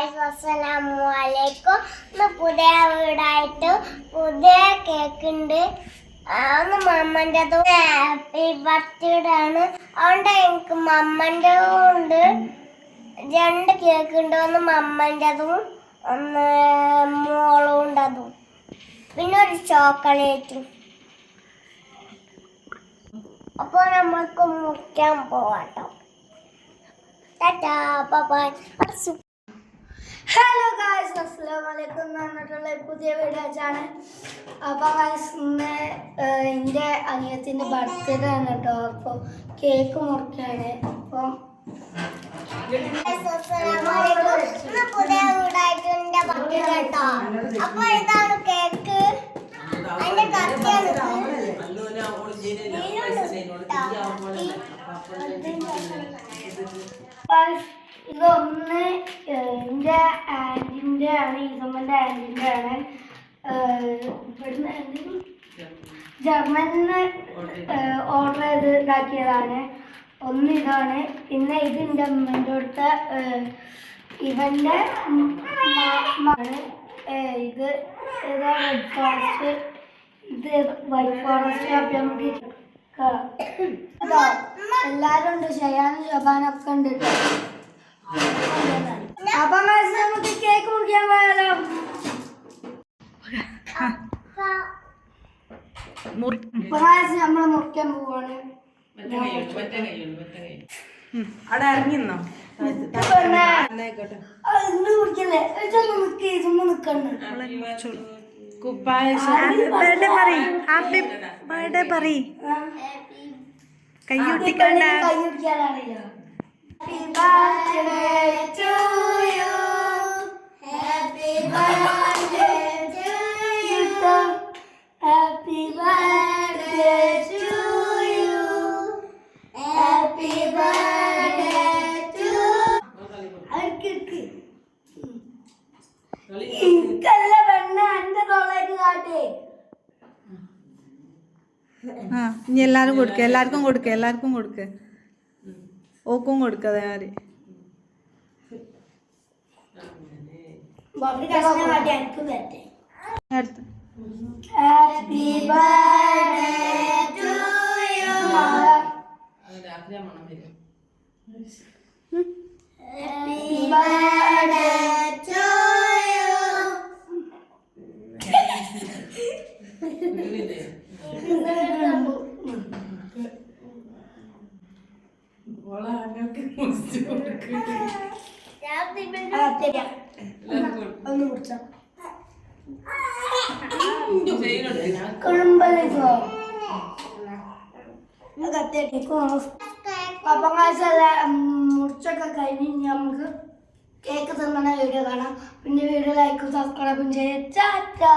അസ്സലാമലൈക്കും പുതിയ വീടായിട്ട് പുതിയ കേക്ക് ഉണ്ട് ഒന്ന് മമ്മന്റെതും ഹാപ്പി ബർത്ത്ഡേ ആണ് അതുകൊണ്ട് എനിക്ക് മമ്മന്റെ ഉണ്ട്. രണ്ട് കേക്ക് ഉണ്ട് ഒന്ന് മമ്മന്റെതും ഒന്ന് അതും പിന്നെ ഒരു ചോക്ലേറ്റും. അപ്പോൾ നമുക്ക് മുറിക്കാൻ പോവാട്ടോ. Tata bye. ഹലോ ഗായ്സ് അസ്സലാമു അലൈക്കും എന്ന് പറഞ്ഞിട്ടുള്ള ഒരു പുതിയ വീഡിയോ ആണ് അപ്പോൾ ഗായ്സ് ഇന്ന് എന്റെ അനിയത്തിന്റെ ബർത്ത്ഡേ ആണ് കേട്ടോ അപ്പോൾ കേക്ക് മുറിക്കാണ്. അപ്പം പുതിയ ബർത്ത്ഡേ കേട്ടോ അപ്പോൾ ഇതാണ് കേക്ക് കത്തിയാണ് ഇതൊന്ന് എന്റെ ആന്റിന്റെ ആണ് ഈസമ്മന്റെ ആന്റിന്റെ ആണ്. ഇവിടുന്ന് ജർമ്മനിന്ന് ഓർഡർ ചെയ്ത് ഇതാക്കിയതാണ്. ഒന്ന് ഇതാണ്. പിന്നെ ഇത് എന്റെ അമ്മേന്റെ അടുത്ത ഇവന്റെ ഇത് ഏതാ റെഡ് ഫോറസ്റ്റ് ഇത് വൈറ്റ് ഫോറസ്റ്റ് അപ്പം നമുക്ക് എല്ലാവരും ഉണ്ട് ഷയാനും ഷബാനൊക്കെ ഉണ്ട് കേട്ടോ. നമ്മൾ മുറിക്കാൻ പോവാണ്. അവിടെ ഇറങ്ങിന്നോ കുപ്പായ കയ്യൊട്ടിക്കണ്ട ആ ഇനി എല്ലാരും കൊടുക്ക എല്ലാവർക്കും കൊടുക്ക എല്ലാവർക്കും കൊടുക്ക ഓക്കും കൊടുക്ക പറ്റേ അടുത്ത് happy birthday to you happy birthday to you ഒന്ന് കുടിച്ചോ കുഴമ്പല്ലോ അപ്പം കാശല്ല മുറിച്ചൊക്കെ കഴിഞ്ഞ് നമുക്ക് കേക്ക് തിന്നണ വീഡിയോ കാണാം. പിന്നെ വീഡിയോ ലൈക്കും സബ്സ്ക്രൈബും ചെയ്യാം. ചാറ്റാ